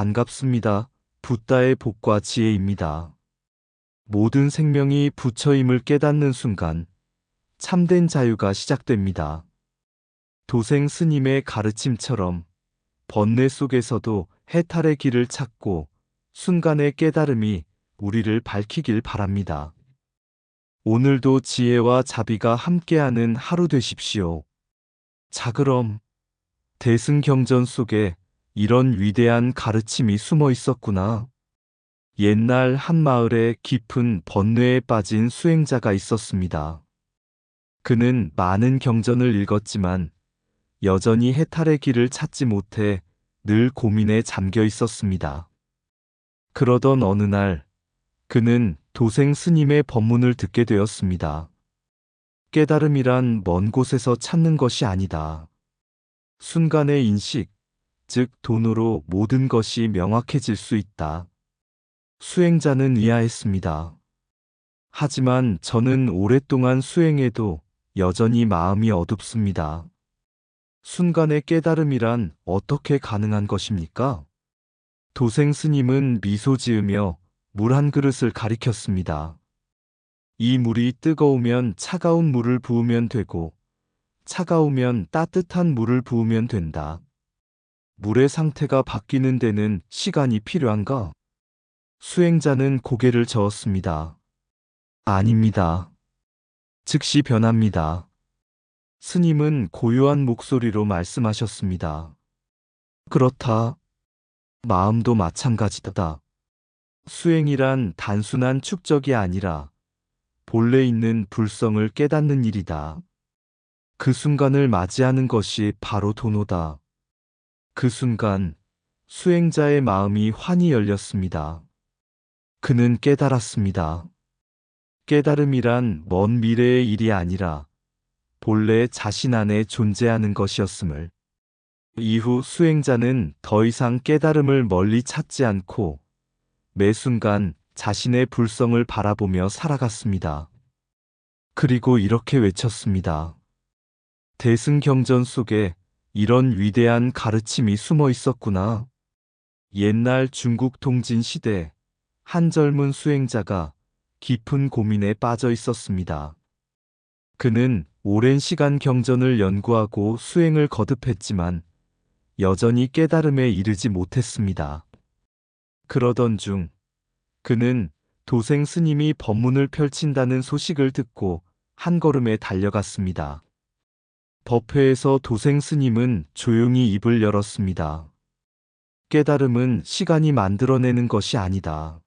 반갑습니다. 붓다의 복과 지혜입니다. 모든 생명이 부처임을 깨닫는 순간 참된 자유가 시작됩니다. 도생 스님의 가르침처럼 번뇌 속에서도 해탈의 길을 찾고 순간의 깨달음이 우리를 밝히길 바랍니다. 오늘도 지혜와 자비가 함께하는 하루 되십시오. 자 그럼 대승경전 속에 이런 위대한 가르침이 숨어 있었구나. 옛날 한 마을에 깊은 번뇌에 빠진 수행자가 있었습니다. 그는 많은 경전을 읽었지만 여전히 해탈의 길을 찾지 못해 늘 고민에 잠겨 있었습니다. 그러던 어느 날 그는 도생 스님의 법문을 듣게 되었습니다. 깨달음이란 먼 곳에서 찾는 것이 아니다. 순간의 인식, 즉 돈으로 모든 것이 명확해질 수 있다. 수행자는 이해했습니다. 하지만 저는 오랫동안 수행해도 여전히 마음이 어둡습니다. 순간의 깨달음이란 어떻게 가능한 것입니까? 도생 스님은 미소 지으며 물 한 그릇을 가리켰습니다. 이 물이 뜨거우면 차가운 물을 부으면 되고, 차가우면 따뜻한 물을 부으면 된다. 물의 상태가 바뀌는 데는 시간이 필요한가? 수행자는 고개를 저었습니다. 아닙니다. 즉시 변합니다. 스님은 고요한 목소리로 말씀하셨습니다. 그렇다. 마음도 마찬가지다. 수행이란 단순한 축적이 아니라 본래 있는 불성을 깨닫는 일이다. 그 순간을 맞이하는 것이 바로 도노다. 그 순간 수행자의 마음이 환히 열렸습니다. 그는 깨달았습니다. 깨달음이란 먼 미래의 일이 아니라 본래 자신 안에 존재하는 것이었음을. 이후 수행자는 더 이상 깨달음을 멀리 찾지 않고 매 순간 자신의 불성을 바라보며 살아갔습니다. 그리고 이렇게 외쳤습니다. 대승경전 속에 이런 위대한 가르침이 숨어 있었구나. 옛날 중국 통진 시대 한 젊은 수행자가 깊은 고민에 빠져 있었습니다. 그는 오랜 시간 경전을 연구하고 수행을 거듭했지만 여전히 깨달음에 이르지 못했습니다. 그러던 중 그는 도생 스님이 법문을 펼친다는 소식을 듣고 한 걸음에 달려갔습니다. 법회에서 도생 스님은 조용히 입을 열었습니다. 깨달음은 시간이 만들어내는 것이 아니다.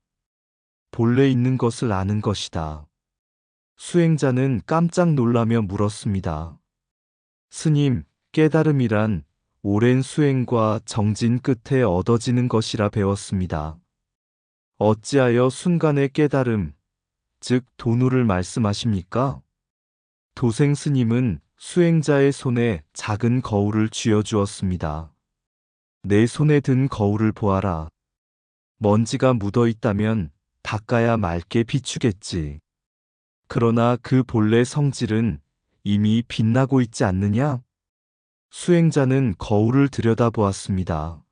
본래 있는 것을 아는 것이다. 수행자는 깜짝 놀라며 물었습니다. 스님, 깨달음이란 오랜 수행과 정진 끝에 얻어지는 것이라 배웠습니다. 어찌하여 순간의 깨달음, 즉 도누를 말씀하십니까? 도생 스님은 수행자의 손에 작은 거울을 쥐어주었습니다. 내 손에 든 거울을 보아라. 먼지가 묻어 있다면 닦아야 맑게 비추겠지. 그러나 그 본래 성질은 이미 빛나고 있지 않느냐? 수행자는 거울을 들여다보았습니다.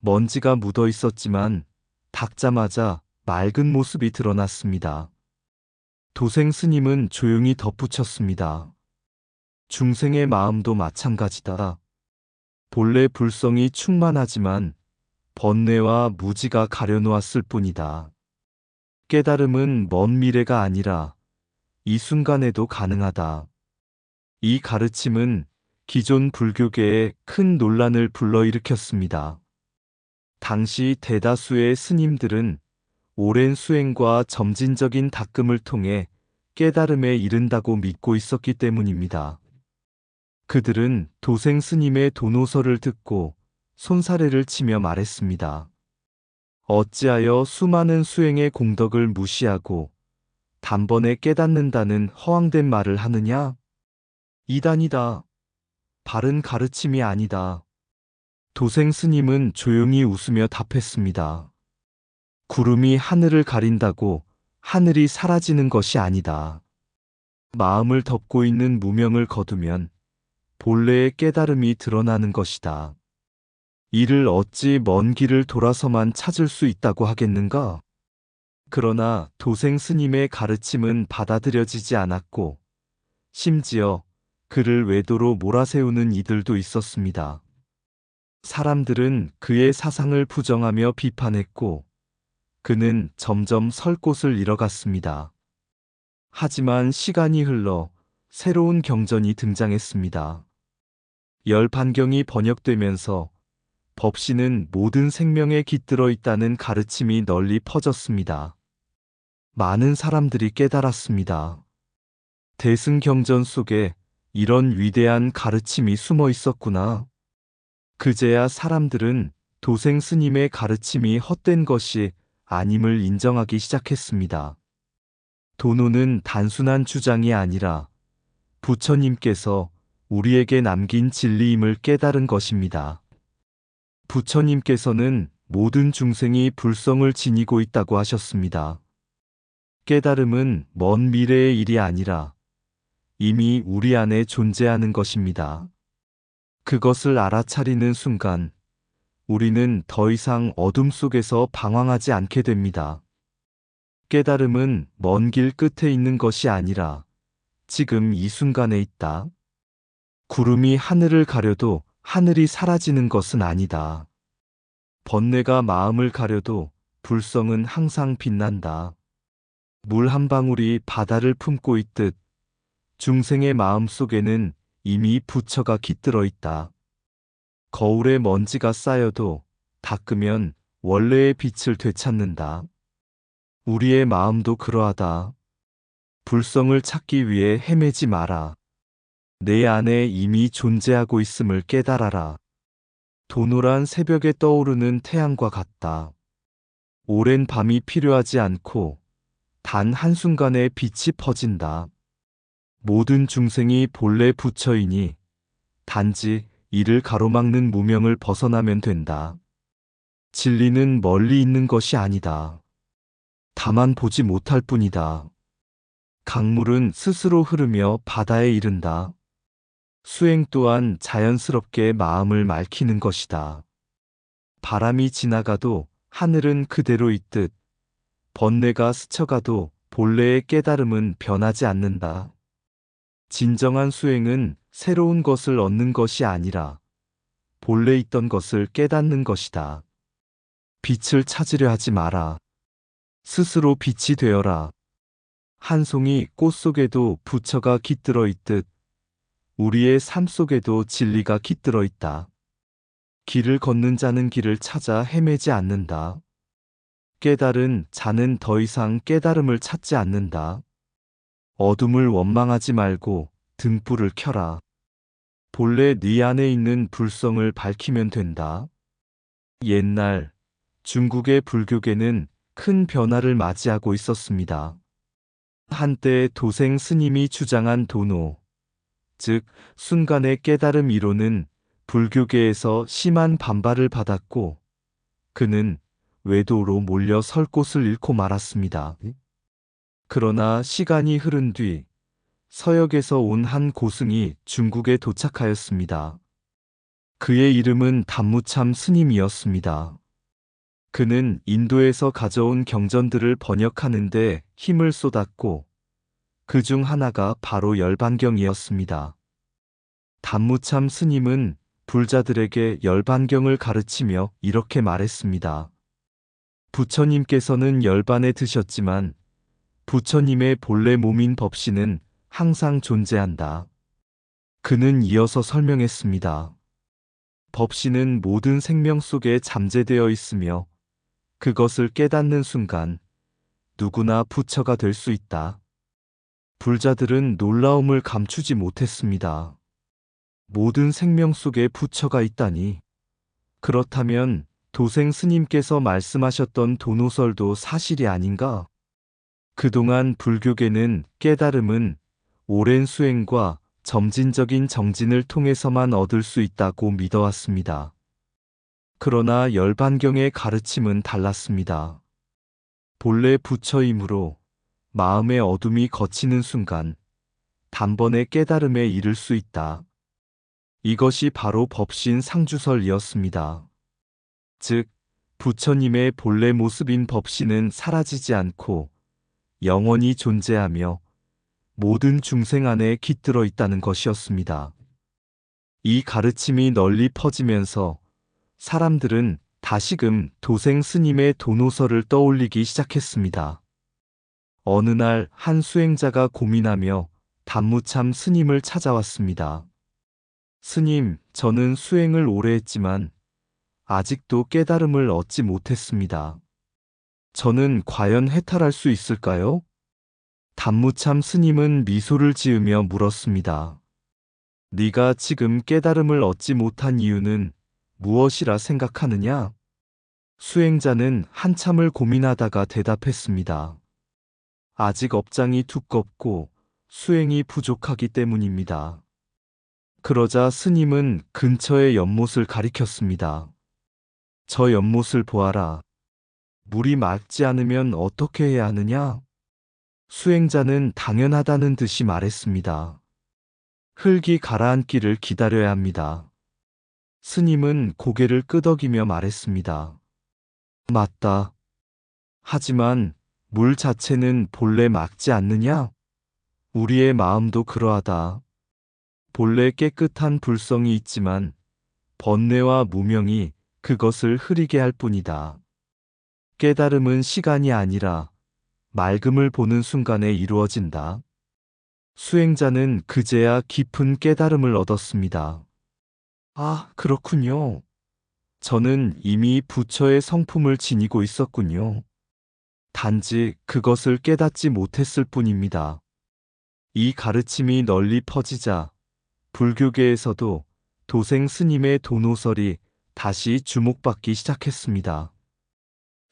먼지가 묻어 있었지만 닦자마자 맑은 모습이 드러났습니다. 도생 스님은 조용히 덧붙였습니다. 중생의 마음도 마찬가지다. 본래 불성이 충만하지만 번뇌와 무지가 가려놓았을 뿐이다. 깨달음은 먼 미래가 아니라 이 순간에도 가능하다. 이 가르침은 기존 불교계에 큰 논란을 불러일으켰습니다. 당시 대다수의 스님들은 오랜 수행과 점진적인 닦음을 통해 깨달음에 이른다고 믿고 있었기 때문입니다. 그들은 도생 스님의 도노서를 듣고 손사래를 치며 말했습니다. 어찌하여 수많은 수행의 공덕을 무시하고 단번에 깨닫는다는 허황된 말을 하느냐? 이단이다. 바른 가르침이 아니다. 도생 스님은 조용히 웃으며 답했습니다. 구름이 하늘을 가린다고 하늘이 사라지는 것이 아니다. 마음을 덮고 있는 무명을 거두면 본래의 깨달음이 드러나는 것이다. 이를 어찌 먼 길을 돌아서만 찾을 수 있다고 하겠는가? 그러나 도생 스님의 가르침은 받아들여지지 않았고, 심지어 그를 외도로 몰아세우는 이들도 있었습니다. 사람들은 그의 사상을 부정하며 비판했고, 그는 점점 설 곳을 잃어갔습니다. 하지만 시간이 흘러 새로운 경전이 등장했습니다. 열 반경이 번역되면서 법신은 모든 생명에 깃들어 있다는 가르침이 널리 퍼졌습니다. 많은 사람들이 깨달았습니다. 대승경전 속에 이런 위대한 가르침이 숨어 있었구나. 그제야 사람들은 도생 스님의 가르침이 헛된 것이 아님을 인정하기 시작했습니다. 도노는 단순한 주장이 아니라 부처님께서 우리에게 남긴 진리임을 깨달은 것입니다. 부처님께서는 모든 중생이 불성을 지니고 있다고 하셨습니다. 깨달음은 먼 미래의 일이 아니라 이미 우리 안에 존재하는 것입니다. 그것을 알아차리는 순간 우리는 더 이상 어둠 속에서 방황하지 않게 됩니다. 깨달음은 먼 길 끝에 있는 것이 아니라 지금 이 순간에 있다. 구름이 하늘을 가려도 하늘이 사라지는 것은 아니다. 번뇌가 마음을 가려도 불성은 항상 빛난다. 물 한 방울이 바다를 품고 있듯 중생의 마음 속에는 이미 부처가 깃들어 있다. 거울에 먼지가 쌓여도 닦으면 원래의 빛을 되찾는다. 우리의 마음도 그러하다. 불성을 찾기 위해 헤매지 마라. 내 안에 이미 존재하고 있음을 깨달아라. 도노란 새벽에 떠오르는 태양과 같다. 오랜 밤이 필요하지 않고 단 한순간에 빛이 퍼진다. 모든 중생이 본래 부처이니 단지 이를 가로막는 무명을 벗어나면 된다. 진리는 멀리 있는 것이 아니다. 다만 보지 못할 뿐이다. 강물은 스스로 흐르며 바다에 이른다. 수행 또한 자연스럽게 마음을 맑히는 것이다. 바람이 지나가도 하늘은 그대로 있듯 번뇌가 스쳐가도 본래의 깨달음은 변하지 않는다. 진정한 수행은 새로운 것을 얻는 것이 아니라 본래 있던 것을 깨닫는 것이다. 빛을 찾으려 하지 마라. 스스로 빛이 되어라. 한 송이 꽃 속에도 부처가 깃들어 있듯 우리의 삶 속에도 진리가 깃들어 있다. 길을 걷는 자는 길을 찾아 헤매지 않는다. 깨달은 자는 더 이상 깨달음을 찾지 않는다. 어둠을 원망하지 말고 등불을 켜라. 본래 네 안에 있는 불성을 밝히면 된다. 옛날 중국의 불교계는 큰 변화를 맞이하고 있었습니다. 한때 도생 스님이 주장한 도노, 즉 순간의 깨달음 이론은 불교계에서 심한 반발을 받았고 그는 외도로 몰려 설 곳을 잃고 말았습니다. 그러나 시간이 흐른 뒤 서역에서 온 한 고승이 중국에 도착하였습니다. 그의 이름은 단무참 스님이었습니다. 그는 인도에서 가져온 경전들을 번역하는데 힘을 쏟았고 그 중 하나가 바로 열반경이었습니다. 단무참 스님은 불자들에게 열반경을 가르치며 이렇게 말했습니다. 부처님께서는 열반에 드셨지만 부처님의 본래 몸인 법신은 항상 존재한다. 그는 이어서 설명했습니다. 법신은 모든 생명 속에 잠재되어 있으며 그것을 깨닫는 순간 누구나 부처가 될 수 있다. 불자들은 놀라움을 감추지 못했습니다. 모든 생명 속에 부처가 있다니. 그렇다면 도생 스님께서 말씀하셨던 도노설도 사실이 아닌가? 그동안 불교계는 깨달음은 오랜 수행과 점진적인 정진을 통해서만 얻을 수 있다고 믿어왔습니다. 그러나 열반경의 가르침은 달랐습니다. 본래 부처이므로 마음의 어둠이 거치는 순간 단번에 깨달음에 이를 수 있다. 이것이 바로 법신 상주설이었습니다. 즉, 부처님의 본래 모습인 법신은 사라지지 않고 영원히 존재하며 모든 중생 안에 깃들어 있다는 것이었습니다. 이 가르침이 널리 퍼지면서 사람들은 다시금 도생 스님의 도노설을 떠올리기 시작했습니다. 어느 날 한 수행자가 고민하며 단무참 스님을 찾아왔습니다. 스님, 저는 수행을 오래 했지만 아직도 깨달음을 얻지 못했습니다. 저는 과연 해탈할 수 있을까요? 단무참 스님은 미소를 지으며 물었습니다. 네가 지금 깨달음을 얻지 못한 이유는 무엇이라 생각하느냐? 수행자는 한참을 고민하다가 대답했습니다. 아직 업장이 두껍고 수행이 부족하기 때문입니다. 그러자 스님은 근처의 연못을 가리켰습니다. 저 연못을 보아라. 물이 맑지 않으면 어떻게 해야 하느냐? 수행자는 당연하다는 듯이 말했습니다. 흙이 가라앉기를 기다려야 합니다. 스님은 고개를 끄덕이며 말했습니다. 맞다. 하지만 물 자체는 본래 막지 않느냐? 우리의 마음도 그러하다. 본래 깨끗한 불성이 있지만 번뇌와 무명이 그것을 흐리게 할 뿐이다. 깨달음은 시간이 아니라 맑음을 보는 순간에 이루어진다. 수행자는 그제야 깊은 깨달음을 얻었습니다. 아, 그렇군요. 저는 이미 부처의 성품을 지니고 있었군요. 단지 그것을 깨닫지 못했을 뿐입니다. 이 가르침이 널리 퍼지자 불교계에서도 도생 스님의 도노설이 다시 주목받기 시작했습니다.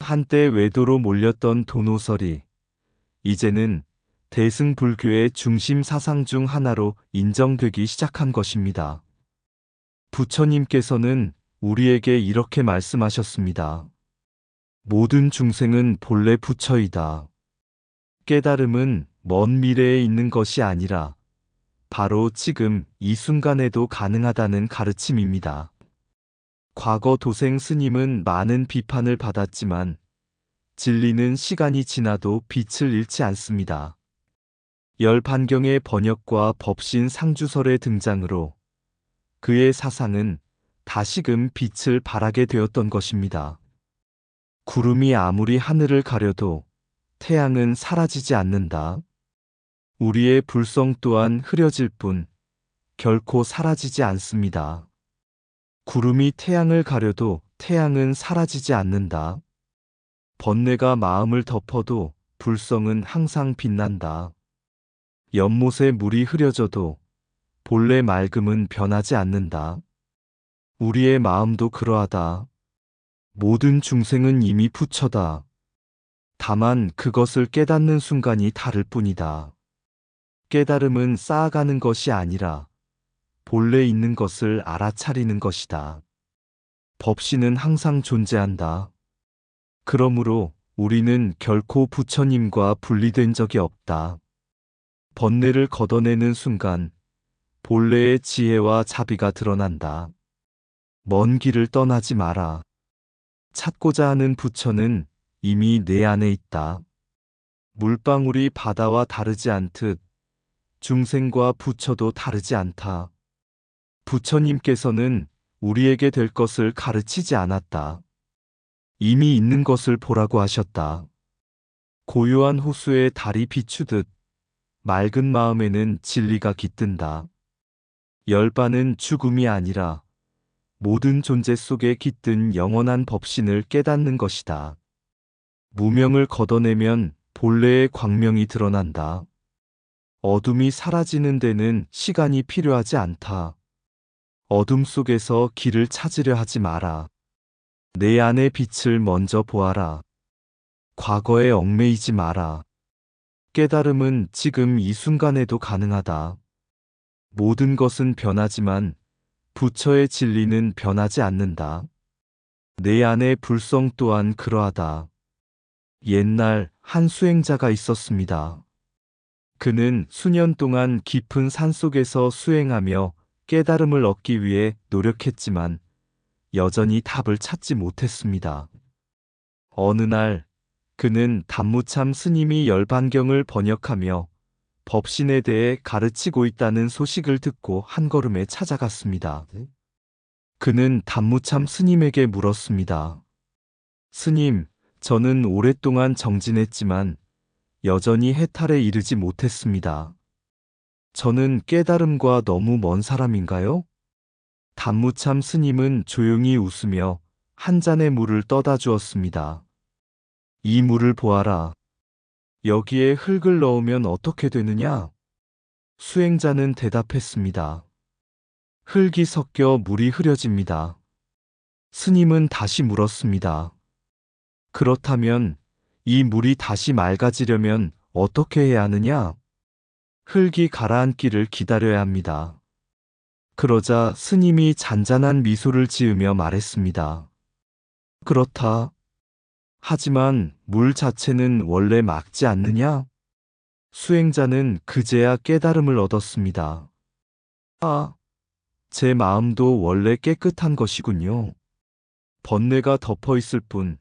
한때 외도로 몰렸던 도노설이 이제는 대승 불교의 중심 사상 중 하나로 인정되기 시작한 것입니다. 부처님께서는 우리에게 이렇게 말씀하셨습니다. 모든 중생은 본래 부처이다. 깨달음은 먼 미래에 있는 것이 아니라 바로 지금 이 순간에도 가능하다는 가르침입니다. 과거 도생 스님은 많은 비판을 받았지만 진리는 시간이 지나도 빛을 잃지 않습니다. 열반경의 번역과 법신 상주설의 등장으로 그의 사상은 다시금 빛을 발하게 되었던 것입니다. 구름이 아무리 하늘을 가려도 태양은 사라지지 않는다. 우리의 불성 또한 흐려질 뿐 결코 사라지지 않습니다. 구름이 태양을 가려도 태양은 사라지지 않는다. 번뇌가 마음을 덮어도 불성은 항상 빛난다. 연못에 물이 흐려져도 본래 맑음은 변하지 않는다. 우리의 마음도 그러하다. 모든 중생은 이미 부처다. 다만 그것을 깨닫는 순간이 다를 뿐이다. 깨달음은 쌓아가는 것이 아니라 본래 있는 것을 알아차리는 것이다. 법신은 항상 존재한다. 그러므로 우리는 결코 부처님과 분리된 적이 없다. 번뇌를 걷어내는 순간 본래의 지혜와 자비가 드러난다. 먼 길을 떠나지 마라. 찾고자 하는 부처는 이미 내 안에 있다. 물방울이 바다와 다르지 않듯 중생과 부처도 다르지 않다. 부처님께서는 우리에게 될 것을 가르치지 않았다. 이미 있는 것을 보라고 하셨다. 고요한 호수에 달이 비추듯 맑은 마음에는 진리가 깃든다. 열반은 죽음이 아니라 모든 존재 속에 깃든 영원한 법신을 깨닫는 것이다. 무명을 걷어내면 본래의 광명이 드러난다. 어둠이 사라지는 데는 시간이 필요하지 않다. 어둠 속에서 길을 찾으려 하지 마라. 내 안의 빛을 먼저 보아라. 과거에 얽매이지 마라. 깨달음은 지금 이 순간에도 가능하다. 모든 것은 변하지만 부처의 진리는 변하지 않는다. 내 안의 불성 또한 그러하다. 옛날 한 수행자가 있었습니다. 그는 수년 동안 깊은 산 속에서 수행하며 깨달음을 얻기 위해 노력했지만 여전히 답을 찾지 못했습니다. 어느 날 그는 단무참 스님이 열반경을 번역하며 법신에 대해 가르치고 있다는 소식을 듣고 한 걸음에 찾아갔습니다. 그는 단무참 스님에게 물었습니다. 스님, 저는 오랫동안 정진했지만 여전히 해탈에 이르지 못했습니다. 저는 깨달음과 너무 먼 사람인가요? 단무참 스님은 조용히 웃으며 한 잔의 물을 떠다 주었습니다. 이 물을 보아라. 여기에 흙을 넣으면 어떻게 되느냐? 수행자는 대답했습니다. 흙이 섞여 물이 흐려집니다. 스님은 다시 물었습니다. 그렇다면 이 물이 다시 맑아지려면 어떻게 해야 하느냐? 흙이 가라앉기를 기다려야 합니다. 그러자 스님이 잔잔한 미소를 지으며 말했습니다. 그렇다. 하지만 물 자체는 원래 막지 않느냐? 수행자는 그제야 깨달음을 얻었습니다. 아, 제 마음도 원래 깨끗한 것이군요. 번뇌가 덮어 있을 뿐,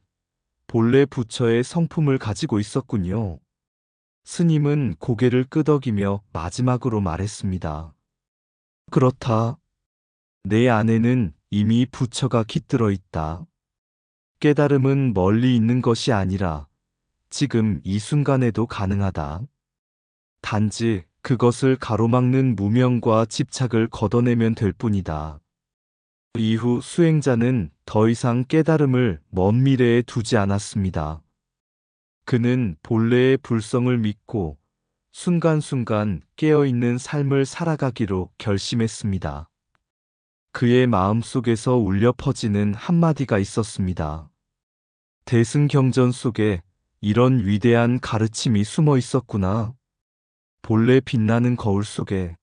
본래 부처의 성품을 가지고 있었군요. 스님은 고개를 끄덕이며 마지막으로 말했습니다. 그렇다. 내 안에는 이미 부처가 깃들어 있다. 깨달음은 멀리 있는 것이 아니라 지금 이 순간에도 가능하다. 단지 그것을 가로막는 무명과 집착을 걷어내면 될 뿐이다. 이후 수행자는 더 이상 깨달음을 먼 미래에 두지 않았습니다. 그는 본래의 불성을 믿고 순간순간 깨어있는 삶을 살아가기로 결심했습니다. 그의 마음 속에서 울려 퍼지는 한마디가 있었습니다. 대승경전 속에 이런 위대한 가르침이 숨어 있었구나. 본래 빛나는 거울 속에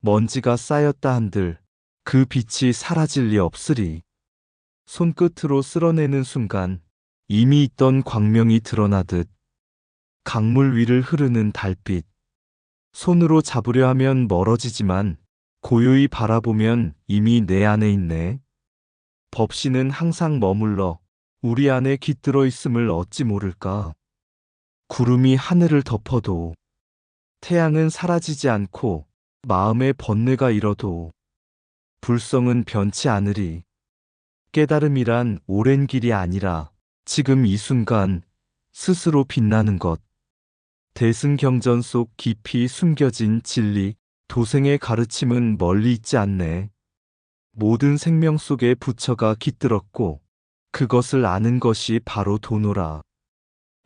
먼지가 쌓였다 한들 그 빛이 사라질 리 없으리. 손끝으로 쓸어내는 순간 이미 있던 광명이 드러나듯 강물 위를 흐르는 달빛. 손으로 잡으려 하면 멀어지지만 고요히 바라보면 이미 내 안에 있네. 법신은 항상 머물러 우리 안에 깃들어 있음을 어찌 모를까. 구름이 하늘을 덮어도 태양은 사라지지 않고 마음의 번뇌가 일어도 불성은 변치 않으리. 깨달음이란 오랜 길이 아니라 지금 이 순간 스스로 빛나는 것. 대승경전 속 깊이 숨겨진 진리, 도생의 가르침은 멀리 있지 않네. 모든 생명 속에 부처가 깃들었고 그것을 아는 것이 바로 도노라.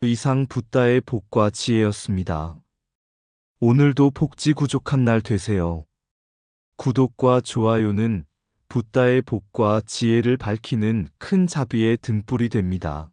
이상 붓다의 복과 지혜였습니다. 오늘도 복지 구족한 날 되세요. 구독과 좋아요는 붓다의 복과 지혜를 밝히는 큰 자비의 등불이 됩니다.